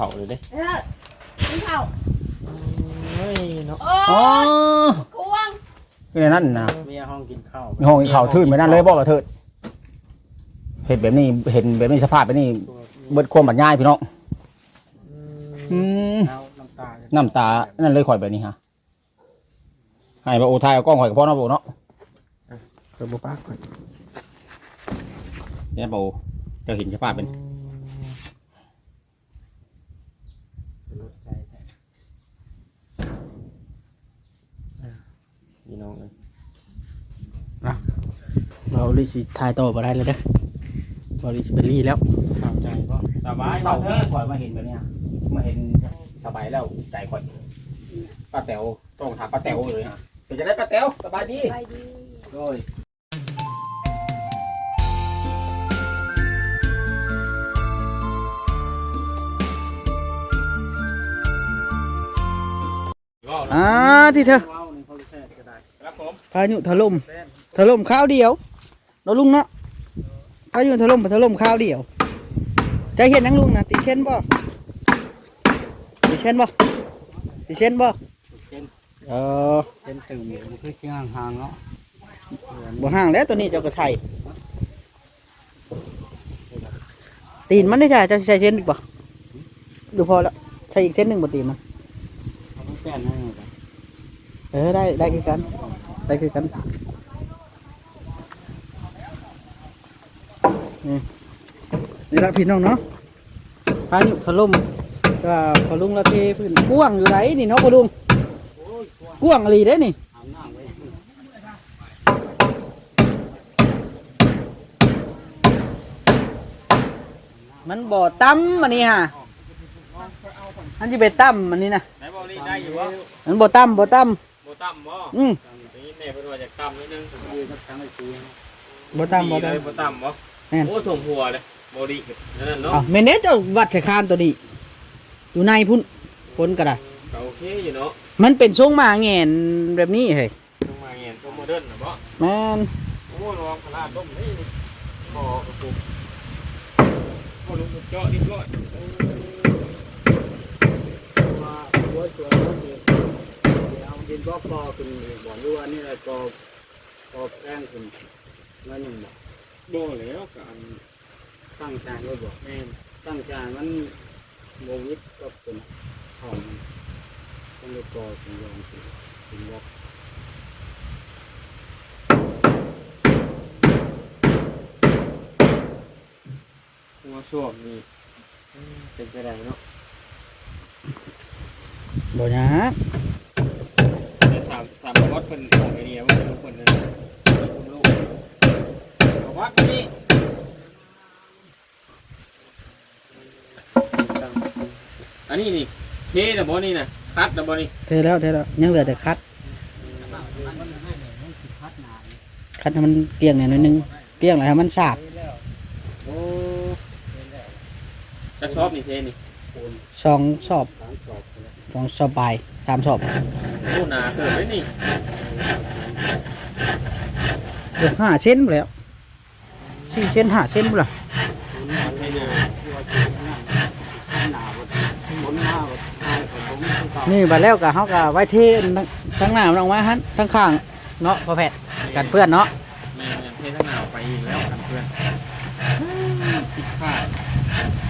ข้าวเลยเด้เออกินข้าวเฮ้ยเนาะโอ้อ๋อยควงคือในนั่นนะเมียห้องกินข้าวมีห้องเขาทื่นไปนั่นเลยบอกว่าเถิดเห็นแบบนี้เห็นแบบนี้สภาพแบบนี้เบิดความบัดง่ายพี่น้องอืมแล้วน้ำตาลน้ำตานั่นเลยข่อยแบบนี้ฮะให้บ่โอทายเอากล้องข่อยกับพ่อเนาะบ่เนาะเปิดบุปผาก่อนเนี่ยบ่เจะเห็นสภาพเป็น สลดใจแท้ พี่น้องเอ้ยเราลิสิถ่ายต่อบ่ได้เลยเด้อเราลิสิเป็นลี่แล้วเข้าใจก็สบายเศร้าแท้ข่อยมาเห็นแบบเนี้ยมาเห็นสบายแล้วใจข่อยป้าแต๋วต้องถามป้าแต๋วเลยฮะเป็นจะได้ป้าแต๋วสบายดีไปดีโดยอ่าที่เธอ พายุถล่มถล่มข้าวเดียวเนาะลุงเนาะพายุถล่มไปถล่มข้าวเดียวใจเห็นยังลุงนะติเช่นบ่ติเช่นบ่ติเช่นบ่เออเป็นตื่นอยู่มันคือเชียงห่างๆเนาะบ่ห่างแล้วตัวนี้เจ้าก็ใส่ตีนมันได้ใช่จะใช้เส้นอีกบ่ดูพอแล้วใช้อีกเส้นหนึ่งบ่ตีนมันเขาต้องแก้ให้หน่อยเออได้ได้คือกัน ได้คือกันนี่นี่ละพี่น้องเนาะพายุถล่มก็พอลุงละเทพื้นกว้างอยู่ไหนนี่เนาะพอลุงกว้างอะไรได้นี่อาบน้ำไว้มันบ่ต่ำอันนี้ฮะอันที่ไปต่ำอันนี้นะไหนบอกนี่ได้อยู่วะมันบ่ต่ำบ่ต่โบตั้มบ่ำอืมนี่ แม่เพิ่นว่าจะตั้มนิดนึงยืนสักครั้งไอ้ปีบ่ต่ำบ่ดีต่เลยบ่ตั้มบ่แม่นโอ้ถ่วมหัวเลยบ่ดีนั่นนะำเนาะอ้าวเมเนจเจ้าวัดสายคานตัวนี้ อยู่ในพุ่นพ้นก็ได้ ก็โอเคอยู่เนาะมันเป็นทรงหมาแงนแบบนี้เฮ้ยต้องมาเงี้ยตัวโมเดิร์นนะบ่แม่นโอ้ระวังขนาดต้มนี่นี่คอกระปุกโอ้ลุงเจาะนิดร้อยมาหัวสวยแล้วนี่เอา ดินก็ปอขึ้นบ่อรั่วนี่แหละก็ก็แป้งขึ้นนั่นหนึ่งบ่บ่แล้วกันตั้งใจไว้บ่แม่นตั้งใจมันโมวิดก็เป็นห้องต้องเลยก่อถึงยอมถึงถึงล็อกหัวช่วงนี่เป็นไปได้เนาะบ่ยากแต่ถามถามบอสเพิ่นบอกไอเดียว่าทุกคนนะคุณลูกบอกว่านี่อันนี้นี่เทนะบอนี่นะคัดนะบอนี่เทแล้วเทแล้วยังเหลือแต่คัดคัดให้มันเกลี้ยงหน่อยหนึงเกลี้ยงหน่อยให้มันสาดโอ้จะชอบนี่เทนี่สองสอบสามสอบเลยสองสอบปลายสามสอบ โอ้หนาเกิดเลยนี่เกือบห้าเส้นไปแล้วสี่เส้นห้าเส้นไปแล้วไม่นาหนาวฝนหน้าทายของผมที่เก่านี่บัดแล้วก็เฮาก็ไว้เททั้งทั้งหน้ามันออกมาหันทั้งข้างเนาะพอแพทย์กันเพื่อนเนาะแม่เนี่ยเททั้งหนาวไปอีกแล้วกันเพื่อนคิดพลาด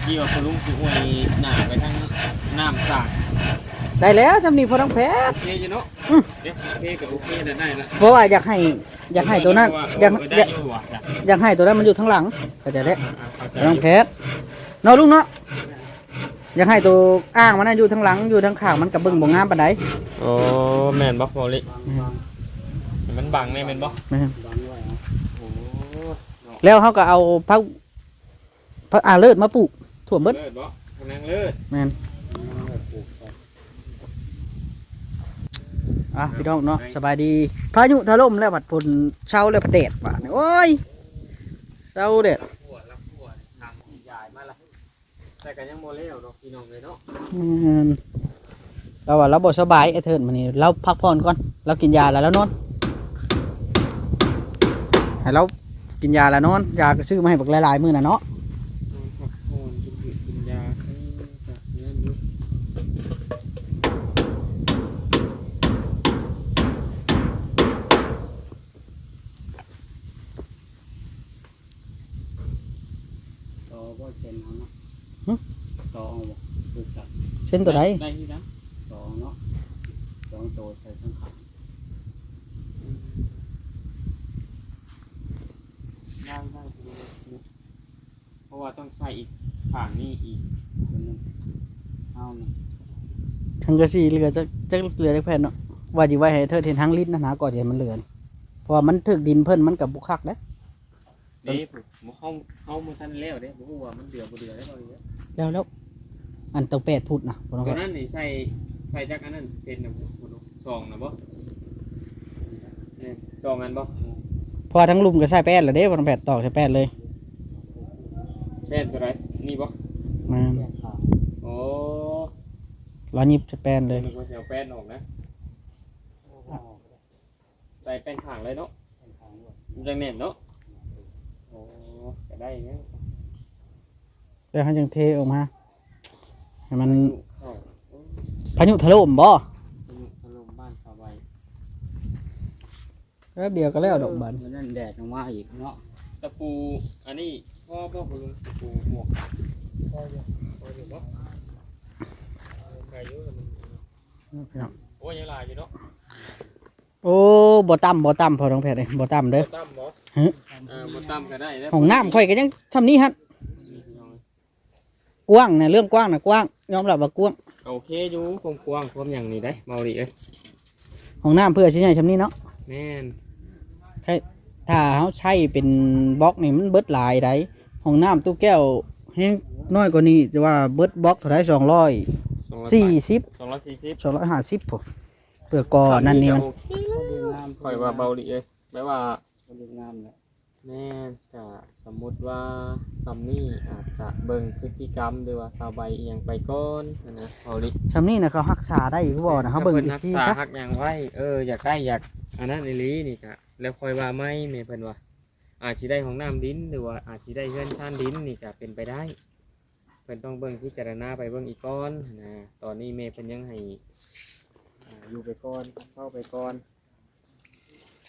ที่ว่าคุณลุงสิอวยหนาไปทั้งน้ำสาด ได้แล้วจำนี้พอต้องแพทย์โอเคอยู่เนาะอืมเด็กโอเคกับโอเคได้ได้ละเพราะว่าอยากให้อยากให้ตัวนั้นอยากเอออได้ยากอยู่ว่ะจ้ะอยากให้ตัวนั้นมันอยู่ทั้งหลังก็จะได้เข้าใจพอต้องแพทย์เนาะลุงเนาะอยากให้ตัวอ้างมันน่ะอยู่ทั้งหลังอยู่ทั้งข้างมันกับเบิ่งบ่งามปานใดโอ้แม่นบ่โมลิมันบังแม่แม่นบ่แม่นบังไว้นะโอ้แล้วเฮาก็เอาพักพักอาเลิศมาปลูกถั่วมเบิดเลิศบ่กำลังเลิศแม่นปลูกไป อะพี่น้องเนาะสบายดีพายุถล่มแล้วบัดฝนเช้าแล้วแดดบาดนี่โอ้ยเช้าแดดปวดแล้วปวดทางยายมาละแต่ก็ยังโมเลี้ยวดอกพี่น้องเลยเนาะอืมเราว่าเราบ่สบายไอ้เทินมื้อนี้เราพักผ่อนก่อนเรากินยาแล้วแล้วนอนให้เรากินยาแล้วนอนยาก็ซื้อมาให้บักหลายๆมื้อน่ะเนาะ โอ้กินผิดกินยาเออจากเนี้ยดู นเอาเนาะหึสองบ่คือจับเส้นตัวใดได้ที่นะสองเนาะสองตัวใส่ทั้งขาได้ได้เพราะว่าต้องใส่อีกผ่านนี่อีกคนหนึงเอาหนึ่งทางกระสีเหลือจะจะเหลือจักแผ่นเนาะว่าสิไว้ให้เธอเห็นทางลิ้นนะนะก่อนอย่าให้มันเหลือเพราะว่ามันถึกดินเพิ่นมันกับบุคักเด้เด้ผมเข้าเข้ามือทันแล้วเด้ผมว่ามันเดือดบ่เดือดได้บ่เดือดแล้วแล้วอันตัวแปดพูดนะบ่ต้องตัวแปดนั้นนี่ใส่ใส่จักอันนั้นเซนนะบ่บ่รู้ซองนะบ่เนี่ยซองอันบ่เพอทั้งลุมก็ใส่แปดแล้วเด้บ่ต้องแปดตอกใส่แปดเลยแป้นตัวไหนนี่บ่มาแยกขาโอ้ร้อยยิบใส่แปดเลยนึกว่าสิเอาแป้นออกนะใส่แป้นข้างเลยเนาะมันจังแน่นเนาะโอ้ก็ ได้เงี้ยแล้วเขาจึงเทออกมาให้มันเข้าโอ้พายุถล่มบ่เป็นอารมณ์บ้านสบายแป๊บเดียวก็แล้วดอกบานมันนั่นแดดลงมาอีกเนาะตะปู อันนี้พ่อพ่อคุณลุงตะปูหมวกพ่ออยู่พ่ออยู่บ่ไก่อยู่แต่มันโอ้ยยังหลายอยู่เนาะโอ้บ่ต่ำบ่ต่ำพอต้องแปดเลยบ่ต่ำเด้อบ่ตั้มบ่ ฮะเออบ่ตั้มก็ได้นะห้องน้ำข่อยก็ยังทำนี้ฮะกว้างนะเรื่องกว้างนะกว้างยอมรับว่ากว้างโอเคอยู่คงกว้างความอย่างนี้ได้เมาดิเอ้ยห้องน้ำเพื่อใช้ใหญ่ทำนี้เนาะแม่นถ้าเขาใช้เป็นบล็อกนี่มันเบิดหลายได้ห้องน้ำตู้แก้วแห้งน้อยกว่านี้แต่ว่าเบิดบล็อกเท่าไรสองร้อยสี่สิบสองร้อยสี่สิบสองร้อยห้าสิบผมเพื่อกอนั่นนี่มันเขาดีงามค่อยว่าเบาดิเอ้ยแปลว่า เขาดีงามแหละแม่นก็สมมุติว่าซัมนี่อาจจะเบิ่งพฤติกรรมหรือว่าสาวใบเอียงไปก่อนนะนะเบาดิชำนี่นะเขารักษาได้อยู่บ่นะเขาเบิ่งพิ่นอีกรักทีษาครับหักอย่างไว้เอออยากได้อยากอันนั้นอีหลีนี่ก็แล้วค่อยว่าไหม่แม่เพิ่นว่า อาจสิได้ของน้ำดินหรือว่าอาจสิได้เฮือนชานดินนี่ก็เป็นไปได้ เพิ่นต้องเบิ่งพิจารณาไปเบิ่งอีกก่อนนะตอนนี้แม่เพิ่นยังให้อ่าอยู่ไปก่อนเข้าไปก่อน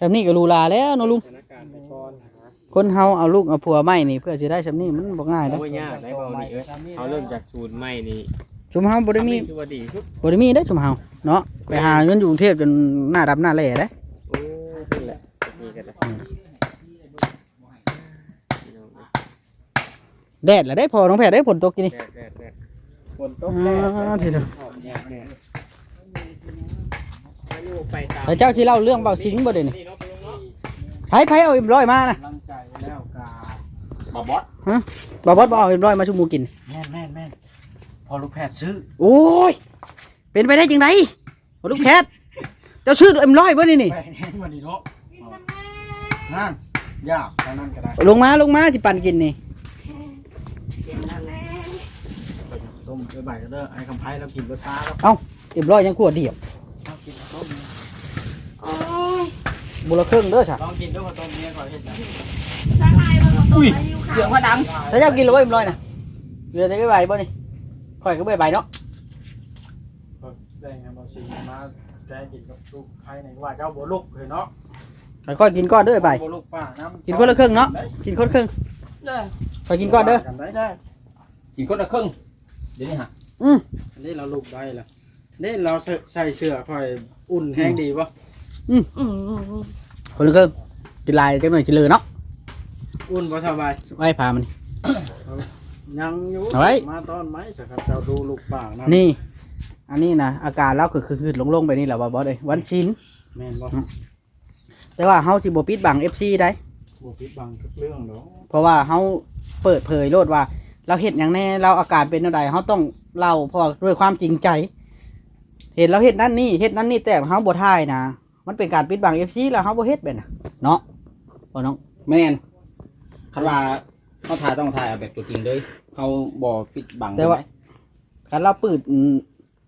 ชำนี่ก็รูลาแล้วเนาะลุง สถานการณ์ไปก่อนนะคนเฮาเอาลูกเอาผัวไม่นี่เพื่อจะได้ชำนี่มันบ่ง่ายนะโอ้ยยากได้เบาดิเอ้ยเอาเริ่มจากศูนย์ใหม่นี่ชุมเฮาบ่ได้มีทำให้คือว่าดีสุดบ่ได้มีได้อชุมเฮาเนาะไปหาเงินอยู่กรุงเทพจนหน้าดำหน้าแหล่เด้อโอ้นี่แหละนี่ก็ได้พี่น้องเอ้ยแดดแล้วได้พอน้องแพทย์ได้ผลตกกินนี่แดดแดดแดดฝนตกอ่แดดาทีเดียวขอบแดดแดดพายุไปตาม พระเจ้าที่เล่าเรื่องเบาสิงบ่ได้นี่นี่เนาะ ไปลงเนาะใช้ไผเอาเอ็มร้อยมานะกำลังใจแล้วกาบาบอสบ่บอสบ่เอาเอ็มร้อยมาชุมหมูกิน แม่นแม่นแม่นพอลูกแพทย์ซื้อโอ้ย เป็นไปได้จังไดบ่ลูกแพทย์เจ้าชื่อเอ็มร้อยบ่นี่นี่ไปแน่นวันนี้เนาะนั่นยากเท่านั้นก็ได้ลงมาลงมาสิปั่นกินนี่ ต้มไปใบก็เด้อไอ้คำไพ่เรากินรสตาแล้ว เอ็มร้อยยังขวดเดียว เอากินต้ม บุละครึ่งเด้อจ้ะลองกินด้วยว่าต้มเนี้ยก่อนเห็นนะอุ้ยเสียงว่าดังถ้าเจ้ากินแล้วบ่เอ็มร้อยน่ะเหลือแต่ใบบ่นี่ข่อยก็ใบใบเนาะได้ไงบอสิมาแกกินกับลูกไพ่ไหนว่าเจ้าบัวลูกเคยเนาะค่อยๆกินก้อนเด้อใบบัวลูกป้าน้ำกินคนละครึ่งเนาะกินคนละครึ่งเด้อข่อยกินก้อนเด้อได้กินคนละครึ่งเดี๋ยวนี้ฮะอันนี้เราลูกได้ละนี่เราใส่เสื้อค่อยอุ่นแห้งดีปะ อืมอืมอืมคนละครึ่งกินลายจังหน่อยกิเลยเนาะอุ่นพอสบายไว้พามัน ยังอยู่เอาไว้ มาตอนไหมสักครับเจ้าดูลูกป้านะนี่ อันนี้นะอาการเราคือคือลงลงๆไปนี่แหละว่าบอสเลยวันชินแม่นบ่แต่ว่าเฮาสิบ่ปิดบัง FC ได้ บวปิดบังทุกเรื่องเนาะเพราะว่าเฮาเปิดเผยโลดว่า เราเฮ็ดหยังแน่เราอาการเป็นจังไดเฮาต้องเล่าเพราะว่าด้วยความจริงใจ เห็นเราเฮ็ดนั่นนี่เฮ็ดนั่นนี่แต่เฮาบ่ทายนะ มันเป็นการปิดบัง FC แล้วเฮาบ่เฮ็ดแบบน่ะเนาะบ่น้องแม่นคันว่าเขาถ่ายต้องถ่ายเอาแบบตัวจริงเลยเขาบ่ปิดบังแต่ว่าการเราเปิดอืม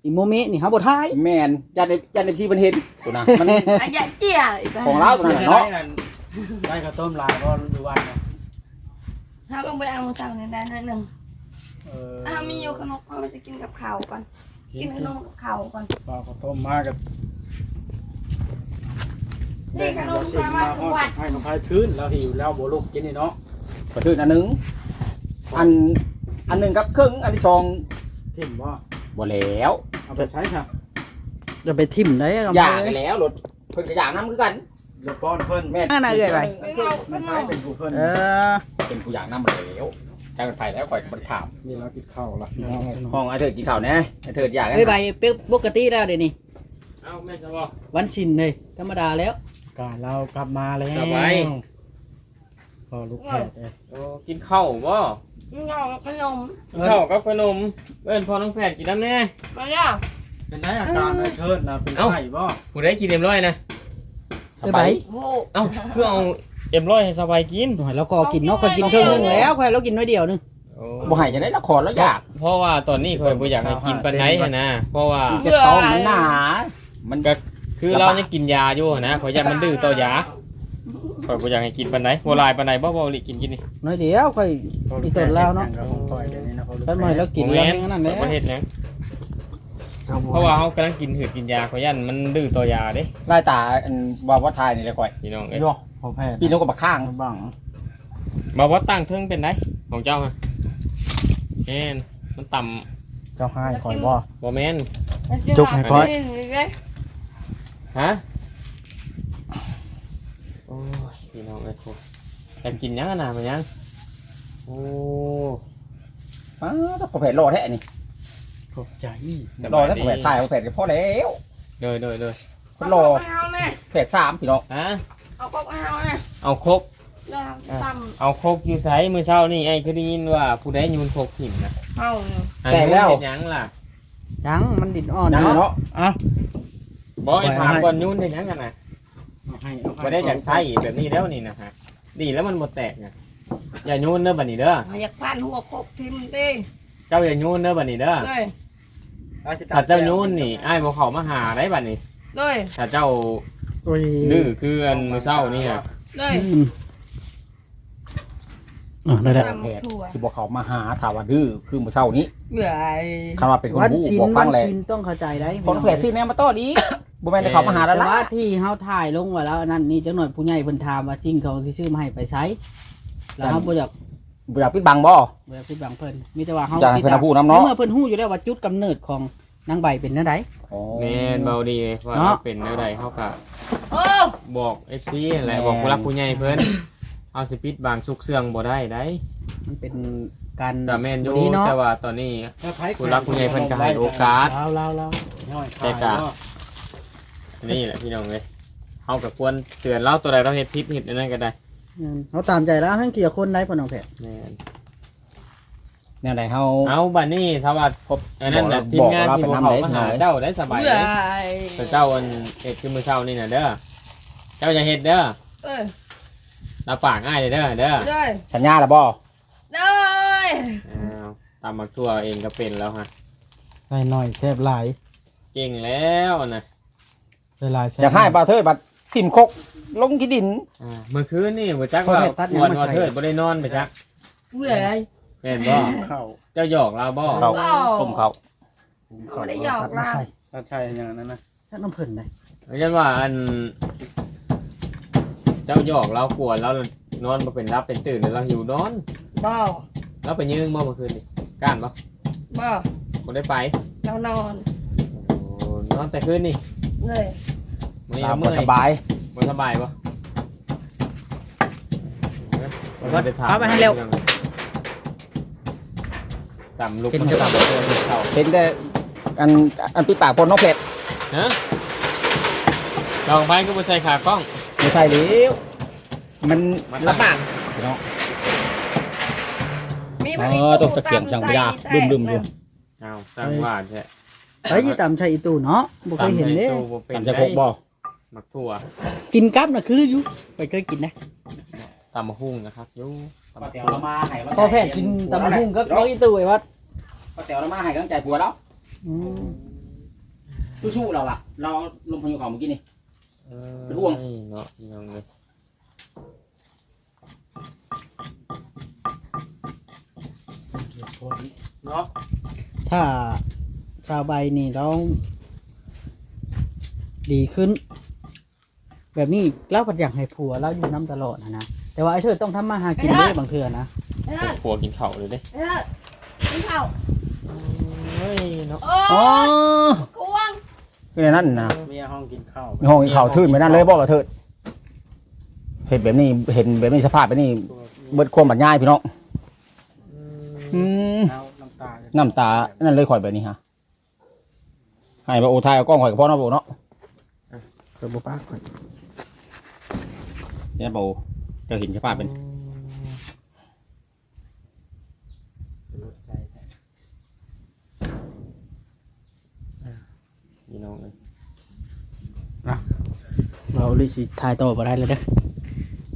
อีโมเมะนี่เฮาบ่ทายแม่นจัดในจัดในที่มันเห็นตัวนะมัน อันยะเจียอีกแล้วของเราตัวนั้นน่ะได้เนาะอันได้ข้าวต้มลายก็ดูวันนะถ้าลงไปเอามาสั่งเนี่ยได้หน่อยหนึ่งเออถ้ามีอยู่ขนมพอเราจะกินกับข้าวก่อน กินขนมกับข้าวก่อนปลาข้าวต้มมากับ นี่ขนมสิมามามาททุอกดวันให้กับไผ่พื้นแล้วหิวแล้วบัวลูกกินนี่เนาะก็คืออันหนึงอันอันหนึ่งกับครึ่งอันที่สองทิ่มบ่บ่แล้วเอาไปใช้ครับจะไปทิ่มได้กำอยากไพกันแล้วรถเพิ่นก็อยากนำคือกันเดี๋ยวป้อนเพิ่นแม่อ่าน่าเอื้อยไปมันไปเป็นผู้เพิ่นเออเป็นผู้อยากนำแล้วจังกันไปแล้วข่อยบ่ได้ถามนี่เรากินข้าวละห้องไอ้เถิดกินข้าวแน่ไอ้เถิดอยากเอ้ยใบเป๊กปกติแล้วเดี๋ยวนี้เอ้าแม่จะบอกวันศิลป์เลยธรรมดาแล้ว การเรากลับมาแล้วกลับไปพอลูกแพทย์เอ้ยโอ้กินข้าวบ่เงาขนมกินข้าวกับขนมเอิ้นพ่อน้องแพทย์กินน้ำแน่มาเนี่ยเป็นไงอาการนะเชิญนะเป็นเอ้าไข้บ่ผู้ใดกินเอ็มร้อยนะสบายโอ้เอ้าเพื่อเอาเอ็มร้อยให้สบายกิน หน่อยแล้วก็กินเนาะก็กินครึ่งหนึงแล้วค่อยเรากินน้อยเดียวหนึงบ่ให้จะได้ละครแล้วอยากเพราะว่าตอนนี้ข่อยบ่อยากให้กินปานใดหั้นนะเพราะว่าจะต้องมันหนามันก็ คือเรายังกินยาอยู่หั้นนะข่อยอยากมันดื้อต่อยาข่อยบ่อยากให้กินปานใดบ่หลายปานใดบ่บ่ลิกินกินนี่น้อยเดียวค่อยอีต้นแล้วเนาะกับของก้อยเดี๋ยวนี้นะพอลูกแล้วหน่อยแล้วกินบ่แล้วแม่นนั่นแหละข่อยบ่เฮ็ดหยังเพราะว่าเฮากำลังกินหืดกินยาข่อยยันมันดื้อต่อยาเด้ลายตาอันว่าว่าทายนี่แหละข่อยพี่น้องเอ้ยโยพอแพทย์พี่น้องก็บักข้างบังบ่ว่าตั้งเทิงเป็นไดของเจ้าฮะแม่นมันต่ำเจ้าให้ก่อยบ่บ่แม่นจุกให้ก้อย ฮะ โอ้ยพี่น้องเอ้ยโคแต่กินยังอะนะมันยัง โอ้อ้าวถ้าประเภทรอแท้นี่ขอบใจรอถ้าประเภททายประเภทก็พอแล้วเดยเดยเดยคนรอเอาแม่ประเภทสามพี่น้องฮะเอาก็เอาแม่เอาโคกเริ่มตเอาโคกอยู่ไสมื้อเช้านี่ไอ้คือได้ยินว่าผู้ใดโยนโคกถิ่มนะำเอาอันนี้มันเป็นหยังล่ะจังมันดินอ่อนนั่นเนาะเนาะอะ บอกไอ้ถามก่อนยุ่นเป็นหยังกันนะเอาให้เอาให้บ่ได้จากไส้แบบนี้แล้วนี่นะฮะดีแล้วมันบ่แตกไงอย่ายุ่นเด้อบัดนี้เด้อมาอยากพันหัวคบทิมดิเจ้าอย่ายุ่นเด้อบัดนี้เด้อเลยถ้าเจ้ายุ่นนี่อ้ายบ่เข้ามาหาได้บัดนี้เลยถ้าเจ้าโอ้ยดื้อคืออันมื้อเช้านี่ฮะเลยอืมอะได้แล้วตำถั่วสิบอกเขามาหาถามว่าดื้อคือมื้อเช้านี้เบื่อคำว่าเป็นคนวันบู้ศิลบอกป์ฟัวังนเลยศิลป์ต้องเข้าใจได้คนแผลชื่อแนมมาต้อดี บ่แม่นได้เขามาหาแล้วแต่ล่ะว่าที่เฮาถ่ายลงไว้แล้วอันนั่นนี่จังหน่อยผู้ใหญ่เพิ่นถามว่าทิ้งเขาที่ซื้อมาให้ไปใช้แล้วเฮาบ่อยากบ่อยากปิดบังบ่ บ่อยากปิดบังเพิ่นมีแต่ว่าเฮาอยากให้เพิ่นติดตามพูดน้ำเนาะเมื่อเพิ่นฮู้อยู่แล้วว่าจุดกำเนิดของนางใบเป็นจังได แม่นเบาดีว่าเนาะเราเป็นแนวใดเฮาก็โอ้บอก FC แหละบอกผู้รักผู้ใหญ่เพิ่นเอาสิปิดบางสุกเสื่องบ่ได้ได้มันเป็นการแต่แม่นอยู่นี้เนาะแต่ว่าตอนนี้ ผู้รักผู้ใหญ่เพิ่นก็ให้โอกาส ลาวลาวลาวย่อยแต่กะ นี่แหละพี่น้องเลยเฮาก็ควรเตือนเราตัวใดเราเฮ็ดผิดเฮ็ดอันนั้นก็ได้อืมเฮาตามใจแล้วทั้งเกี่ยวคนได้พ่อน้องแพทย์แม่นแนวใดเฮา เอาบัดนี้ถ้าว่าพบอันนั้นน่ะทีมงานที่บ่เข้ามาหาเจ้าได้สบายเบื่เลอยแต่เจ้าอันเฮ็ดคือมื้อเช้านี่น่ะเด้อเจ้าอย่าเฮ็ดเด้อเออรับปากง่ายเลยเด้อเด้อเลยสัญญาแล้วบ่เลยอ้าวตามมักทั่วเองก็เป็นแล้วฮะใส่หน่อยแซ่บหลายเก่งแล้วนะ ใส่หลายแซ่บอยากให้บ่าวเทิดบัดทิ่มคกลงขี้ดิน อ่าเมื่อคืนนี่บ่จักว่าควรว่าเทิดบ่ได้นอนไปจักเบื่อแม่นบ่ข้าวเจ้าหยอกเราบ่เขาต้มเขาไม่ได้หยอกตัดเรามาใช่ถ้าใช่อย่างนั้นนะถ้าน้ำเพิ่นได้เพราะฉะนั้นว่าอัน เจ้าหยอกเรากลัวเรานอนมาเป็นรับเป็นตื่นแล้วเราหิวนอนบ่เราไปยืงบ่เมื่อคืนนี่ก้านบ่บ่บ่ได้ไปเรานอนโอ้นอนแต่คืนนี่ เลยมื้อนี้ตามก็เมื่อยสบายบ่สบายบ่บ่ได้ถามเอาไปให้เร็ว ต่ำลุกเป็นมันไงจะต่ำเกินเข่าเห็นแต่อันอันปิดปากคนน้องเพชรฮะลองไปก็บ่ใส่ขากล้อง ไม่ใช่แล้วมันมัน ลำบากมีเออต้องเสียงจังพยาดึมๆอยู่อ้าวสร้างว่าแท้ เฮ้ยอยู่ตามใช่อีตู่เนาะบ่เคยเห็นเด้ตำให้ตู้บ่เป็นตามจะคกบ่มักทั่วกินกับน่ะคืออยู่ไปเคยกินนะตำมะฮุ่งนะครับอยู่ตำป้าบักแต๋วทั่วเรามาให้พอแพทย์กินตำบักหุ่งก็ร้อยอีตู่ไอ้วัดป้าแต๋วเรามาให้กำลังใจผัวเราอืมสู้ๆเราล่ะ เราลงพายุเขาเมื่อกี้นี่เออเป็นห่วงเนาะพี่น้องเลยเนาะถ้า ชาวใบนี่เราดีขึ้น แบบนี้เราก็อยากให้ผัวเราอยู่น้ำตลอดนะนะแต่ว่าไอ้เธอต้องทำมาหากินเด้บางเทื่อนะเออครัวกินข้าวเลยเด้เออกินข้าวเฮ้ยเนาะโอ้อ๋อยควงคือในนั้นนะเมียห้องกินข้าวมีห้องกินข้าวทื่นไปนั่นเลยบ่ละเถิดเห็นแบบนี้เห็นแบบนี้สภาพแบบนี้เบิดความบรรยายพี่น้องอืมน้ำน้ำตาน้ำตา นั่นเลยข่อยแบบนี้ฮะ ให้มาโอทายเอากล้องข่อยกับพ่อเนาะโบเนาะเปิดบ่ปากก่อนเนี่ยโบจะเห็นสภาพเป็นพี่น้องเลยเราลิสิถ่ายต่อบ่ได้เลยเด้อ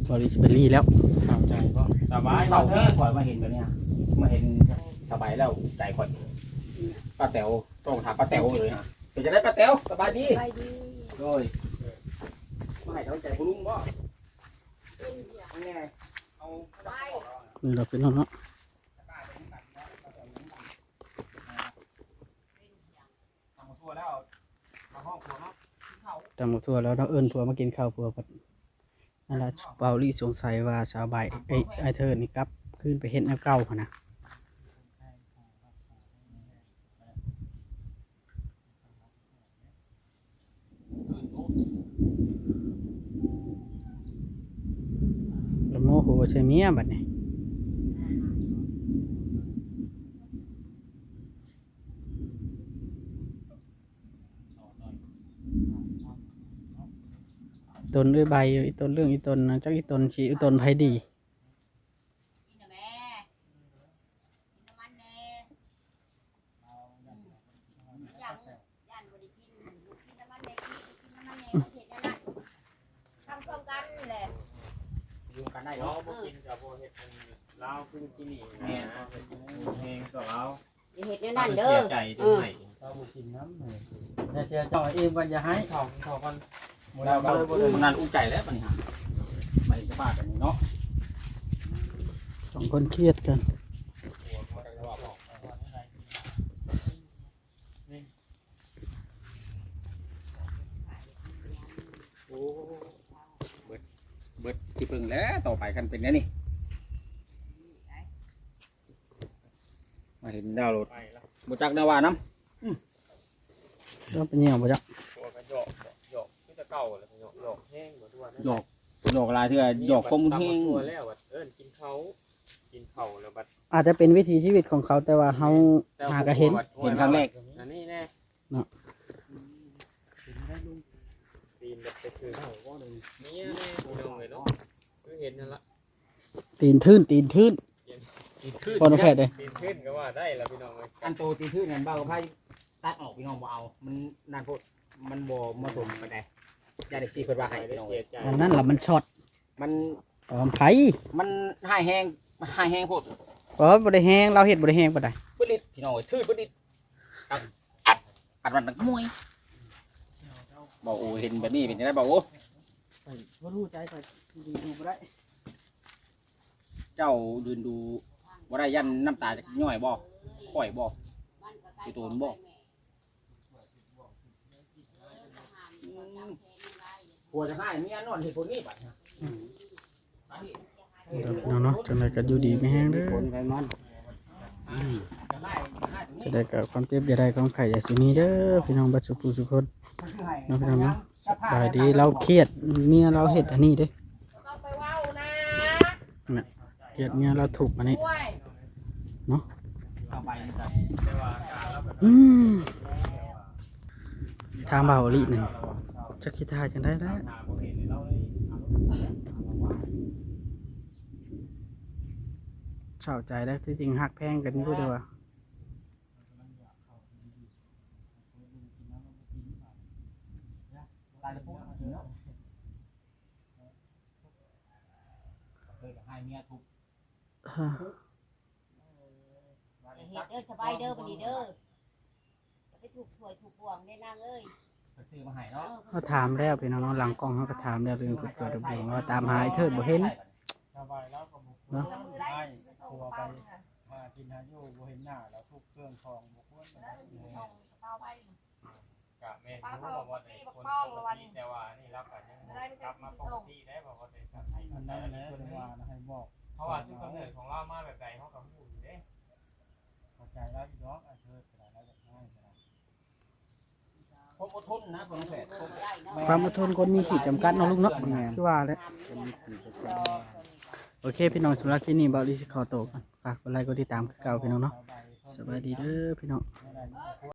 เราลิสิเป็นลี่แล้วเข้าใจก็สบายเสาแห้งข่อยมาเห็นแบบเนี้ยมาเห็นสบายแล้วใจข่อยป้าแต๋วต้องถามป้าแต๋วเลยฮะ เป็นจะได้ป้าแต๋วสบายดีไปดีโดยมาให้กำลังใจคุณลุงบ่เป็นเดียวเอาไงเอาไปนี่เราเป็นน้องเนาะตำบักทั่วแล้วเราเอิ้นผัวมากินข้าวผัวบัดนั่นล่ะเบาลี่สงสัยว่าสาวใบไอ้ไอ้เธอนี่กลับขึ้นไปเฮ็ดแนวเก่าหั่นนะ แล้วโมโหใช่เมียบัดนี้ตนด้วยใบอีตนเรื่องอีตนนะเจ้าอีตนชีอีตนไผดี กินนะแม่กินน้ำมันแน่ยังยันบ่ได้กินกินน้ำมันแน่กินน้ำมันแน่มันเผ็ดนั่นน่ะทำพร้อมกันแหละ อยู่กันได้ เรา เนาะ บ่กินกับบ่เฮ็ด เป็นลาวคือที่นี่แม่เฮ็ดเพลงกับเราอย่าเฮ็ดแนวนั้นเด้อเสียใจจังไห้เราบุกินน้ำเลยแต่เชียร์เจ้าเองวันอย่าให้ทองทองกันเราก็มันนั่นอุ้งใจแล้วปะนี่ฮะไม่สบายกันนี่เนาะสองคนเครียดกันโอ้เบิดเบิดที่พึ่งแล้วต่อไปกันเป็นไงนี่ มาเห็นดาวโหลดไปแล้วบจักดาว่าน้ก็เป็นเหี่ยวบ่จักตัวก็หยอกหยอกคือจะเก่าแล้วหยอกหยอกแห้งบ่ทั่วำหยอกหยอกลายเถื่อหยอกคมเฮงตัวแล้วบัดเอิ้นกินเขากินเขาแล้วบัดอาจจะเป็นวิถีชีวิตของเขาแต่ว่าเฮาหากะเห็นเห็นครั้งแรกอันนี้แน่เนาะตีนแบบไปคือเขาว่าเลยเนี่ยแน่พี่น้องเลยเนาะคือเห็นนั่นละตีนทื่นตีนทื่นตีนขึ้น พอน้องแพทย์เด้ตีนขึ้นก็ว่าได้แล้วพี่น้องเลยอันโตตีทื่นกันเบาไพ่ตัดออกพี่น้องบ่เอา มันนั่นโพดมันบ่เหมาะสมปานใดยาเด็กซีเพิ่นว่าให้ได้พี่น้องเสียใจอันนั้นล่ะมันช็อตมันออมไผมันหายแห้งหายแห้งโพดเพราะว่าบ่ได้แห้งเราเฮ็ดบ่ได้แห้งปานใดบดิดพี่น้องเอ้ยทื่นบดิดครับอัดมันมันมวยบอกโอ้เห็นแบบนี้เป็นยังไงบอกโอ้บ่รู้ใจก็ดูบ่ได้ เจ้ายืนดู ว่าได้ยันน้ำตาจะย่อยบ่ข่อยบ่อยู่ตูนบ่ผัวจะให้เมียนอนเห็นผลนี่บัดนะเนาะเนาะจังไดก็อยู่ดีไม่แห้งเด้อผลไปมันจะไล่จะให้ตรงนี้จะได้กับความเจ็บอย่าได้ความไข่อย่าสิมีเด้อพี่น้องบัดสุภูสุคนเนาะพี่น้องเนาะสบายดีเราเครียดเมียเราเฮ็ดอันนี้เด้ต้องไปเว้านะ เครียดเมียเราถูกอันนี้เอาไปนี่ครับอืมทางเบาลิหนึ่งจะคิดทายจังได้แล้วเฉาใจแล้วที่จริงหักแพงกันอยู่เด้วยวเนาะเคยจะให้เมียทุบ อย่าเฮ็ดเด้อสบายเด้อบัดนี้เด้ออย่าไปถูกถวยถูกบ่วงได้นางเอ้ยไปซื้อมาให้เนาะเขาถามแล้วพี่น้องๆหลังกล้องเขาก็ถามแล้วเรื่องถูกตัวเดือว่าตามหาไอ้เทิดบ่เห็น สบายแล้วก็บุกเนาะ ได้กลัวไปมากินอายุบ่เห็นหน้าแล้วทุกเครื่องทองบุกวนไปได้เอาไปกะแม่รู้ว่าว่าได้คนปกติแต่ว่านี่รับกันยังกลับมาปกติได้บอกว่าได้สัตว์ให้อันได้นั้นแหละแล้วเพิ่นว่านะให้บอก เพราะว่าทุกกำเนิดของเรามาแบบใดเขากับผู้อยู่เด้เข้าใจใจแล้วพี่น้องอะเธอขนาดนั้นจะง่ายขนาดผมอดทนนะผมแผดความอดทนคนมีขีดจำกัดเนาะลุงเนาะคือว่าแหล้วโอเค พี่น้องสำหรับคลิปนี้เบาลีสิขอโตวก่อนฝากกดไลค์กดติดตามคือเก่าพี่น้องเนาะสวัสดีเด้อพี่น้อง